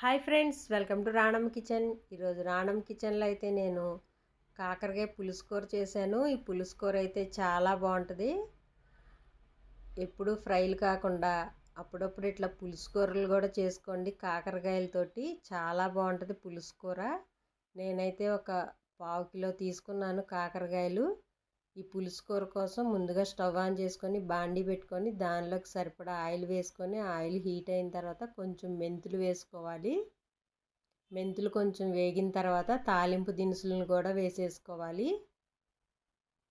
Hi friends welcome to Ranam kitchen. ఈరోజు రాణం కిచెన్లో అయితే నేను కాకరకాయ పులుసుకూర చేశాను. ఈ పులుసుకూర అయితే చాలా బాగుంటుంది. ఎప్పుడు ఫ్రైలు కాకుండా అప్పుడప్పుడు ఇట్లా పులుసుకూరలు కూడా చేసుకోండి. కాకరకాయలతోటి చాలా బాగుంటుంది పులుసుకూర. నేనైతే ఒక పావు కిలో తీసుకున్నాను కాకరకాయలు. ఈ పులుసుకూర కోసం ముందుగా స్టవ్ ఆన్ చేసుకొని బాండీ పెట్టుకొని దానిలోకి సరిపడా ఆయిల్ వేసుకొని ఆయిల్ హీట్ అయిన తర్వాత కొంచెం మెంతులు వేసుకోవాలి. మెంతులు కొంచెం వేగిన తర్వాత తాలింపు దినుసులను కూడా వేసేసుకోవాలి.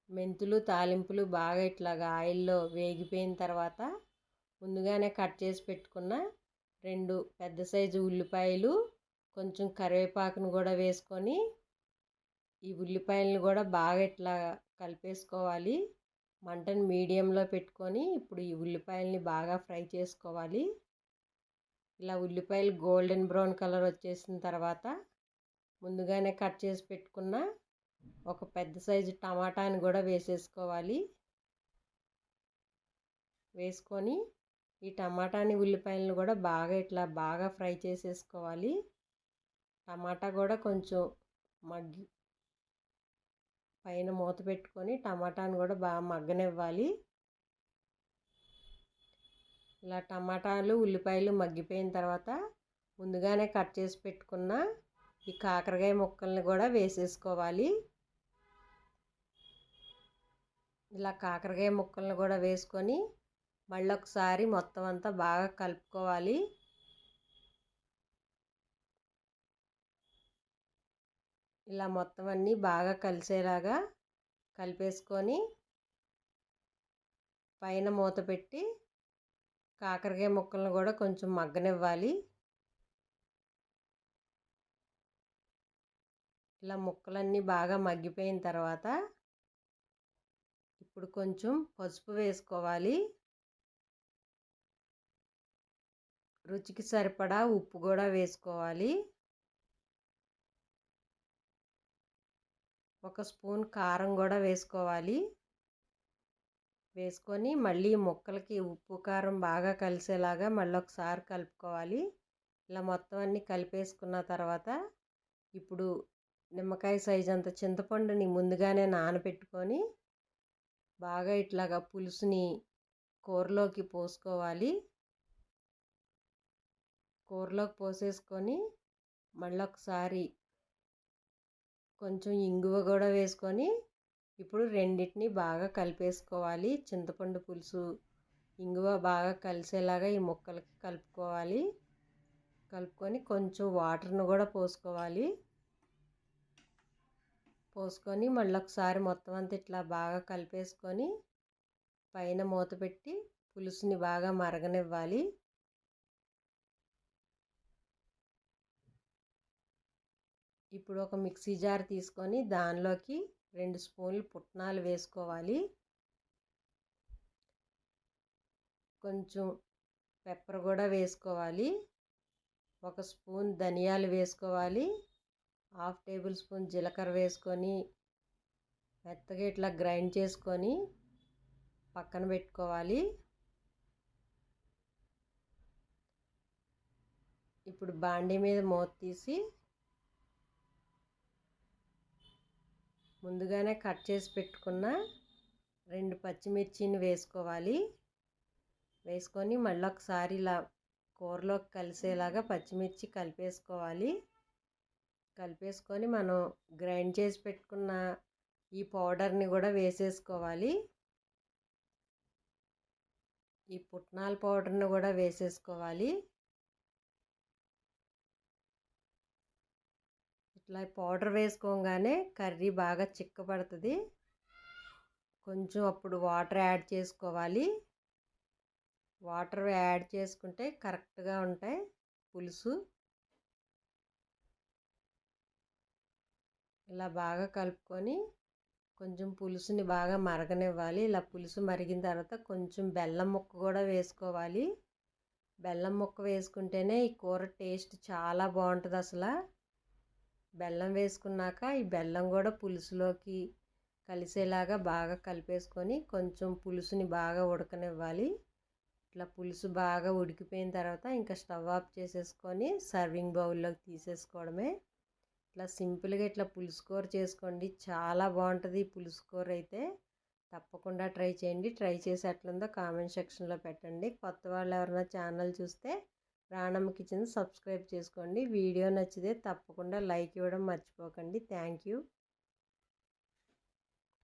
మెంతులు తాలింపులు బాగా ఇట్లాగా ఆయిల్లో వేగిపోయిన తర్వాత ముందుగానే కట్ చేసి పెట్టుకున్న రెండు పెద్ద సైజు ఉల్లిపాయలు కొంచెం కరివేపాకును కూడా వేసుకొని ఈ ఉల్లిపాయలను కూడా బాగా ఇట్లా కలిపేసుకోవాలి. మంటను మీడియంలో పెట్టుకొని ఇప్పుడు ఈ ఉల్లిపాయలని బాగా ఫ్రై చేసుకోవాలి. ఇలా ఉల్లిపాయలు గోల్డెన్ బ్రౌన్ కలర్ వచ్చేసిన తర్వాత ముందుగానే కట్ చేసి పెట్టుకున్న ఒక పెద్ద సైజు టమాటాని కూడా వేసేసుకోవాలి. వేసుకొని ఈ టమాటాని ఉల్లిపాయలను కూడా బాగా ఇట్లా బాగా ఫ్రై చేసేసుకోవాలి. టమాటా కూడా కొంచెం మగ్గి పైన మూత పెట్టుకొని టమాటాను కూడా బాగా మగ్గనివ్వాలి. ఇలా టమాటాలు ఉల్లిపాయలు మగ్గిపోయిన తర్వాత ముందుగానే కట్ చేసి పెట్టుకున్న ఈ కాకరకాయ ముక్కల్ని కూడా వేసేసుకోవాలి. ఇలా కాకరకాయ ముక్కల్ని కూడా వేసుకొని మళ్ళీ ఒకసారి మొత్తం అంతా బాగా కలుపుకోవాలి. ఇలా మొత్తం అన్నీ బాగా కలిసేలాగా కలిపేసుకొని పైన మూత పెట్టి కాకరకాయ ముక్కలను కూడా కొంచెం మగ్గనివ్వాలి. ఇలా ముక్కలన్నీ బాగా మగ్గిపోయిన తర్వాత ఇప్పుడు కొంచెం పసుపు వేసుకోవాలి. రుచికి సరిపడా ఉప్పు కూడా వేసుకోవాలి. ఒక స్పూన్ కారం కూడా వేసుకోవాలి. వేసుకొని మళ్ళీ ముక్కలకి ఉప్పు కారం బాగా కలిసేలాగా మళ్ళీ ఒకసారి కలుపుకోవాలి. ఇలా మొత్తం అన్నీ కలిపేసుకున్న తర్వాత ఇప్పుడు నిమ్మకాయ సైజ్ అంత చింతపండుని ముందుగానే నానబెట్టుకొని బాగా ఇట్లాగా పులుసుని కూరలోకి పోసుకోవాలి. కూరలోకి పోసేసుకొని మళ్ళీ ఒకసారి కొంచెం ఇంగువ కూడా వేసుకొని ఇప్పుడు రెండింటిని బాగా కలిపేసుకోవాలి. చింతపండు పులుసు ఇంగువ బాగా కలిసేలాగా ఈ ముక్కలకి కలుపుకోవాలి. కలుపుకొని కొంచెం వాటర్ను కూడా పోసుకోవాలి. పోసుకొని మళ్ళీ ఒకసారి మొత్తం అంతా ఇట్లా బాగా కలిపేసుకొని పైన మూత పెట్టి పులుసుని బాగా మరగనివ్వాలి. ఇప్పుడు ఒక మిక్సీ జార్ తీసుకొని దానిలోకి రెండు స్పూన్లు పుట్నాలు వేసుకోవాలి. కొంచెం పెప్పర్ కూడా వేసుకోవాలి. ఒక స్పూన్ ధనియాలు వేసుకోవాలి. హాఫ్ టేబుల్ స్పూన్ జీలకర్ర వేసుకొని మెత్తగా ఇట్లా గ్రైండ్ చేసుకొని పక్కన పెట్టుకోవాలి. ఇప్పుడు బాండీ మీద మూత తీసి ముందుగానే కట్ చేసి పెట్టుకున్న రెండు పచ్చిమిర్చిని వేసుకోవాలి. వేసుకొని మళ్ళీ ఒకసారి ఇలా కూరలోకి కలిసేలాగా పచ్చిమిర్చి కలిపేసుకోవాలి. కలిపేసుకొని మనం గ్రైండ్ చేసి పెట్టుకున్న ఈ పౌడర్ని కూడా వేసేసుకోవాలి. ఈ పుట్నాల పౌడర్ని కూడా వేసేసుకోవాలి. ఇట్లా పౌడర్ వేసుకోగానే కర్రీ బాగా చిక్కబడుతుంది. కొంచెం అప్పుడు వాటర్ యాడ్ చేసుకోవాలి. వాటర్ యాడ్ చేసుకుంటే కరెక్ట్గా ఉంటాయి పులుసు. ఇలా బాగా కలుపుకొని కొంచెం పులుసుని బాగా మరగనివ్వాలి. ఇలా పులుసు మరిగిన తర్వాత కొంచెం బెల్లం ముక్క కూడా వేసుకోవాలి. బెల్లం ముక్క వేసుకుంటేనే ఈ కూర టేస్ట్ చాలా బాగుంటుంది అసలు బెల్లం వేసుకున్నాక ఈ బెల్లం కూడా పులుసులోకి కలిసేలాగా బాగా కలిపేసుకొని కొంచెం పులుసుని బాగా ఉడకనివ్వాలి. ఇట్లా పులుసు బాగా ఉడికిపోయిన తర్వాత ఇంకా స్టవ్ ఆఫ్ చేసేసుకొని సర్వింగ్ బౌల్లోకి తీసేసుకోవడమే. ఇట్లా సింపుల్గా ఇట్లా పులుసు కూర చేసుకోండి. చాలా బాగుంటుంది పులుసు కూర అయితే. తప్పకుండా ట్రై చేయండి. ట్రై చేసి ఎట్లుందో కామెంట్ సెక్షన్లో పెట్టండి. కొత్త వాళ్ళు ఎవరైనా ఛానల్ చూస్తే రాణమ్మ కిచెన్ సబ్స్క్రైబ్ చేసుకోండి. వీడియో నచ్చితే తప్పకుండా లైక్ ఇవ్వడం మర్చిపోకండి. Thank you.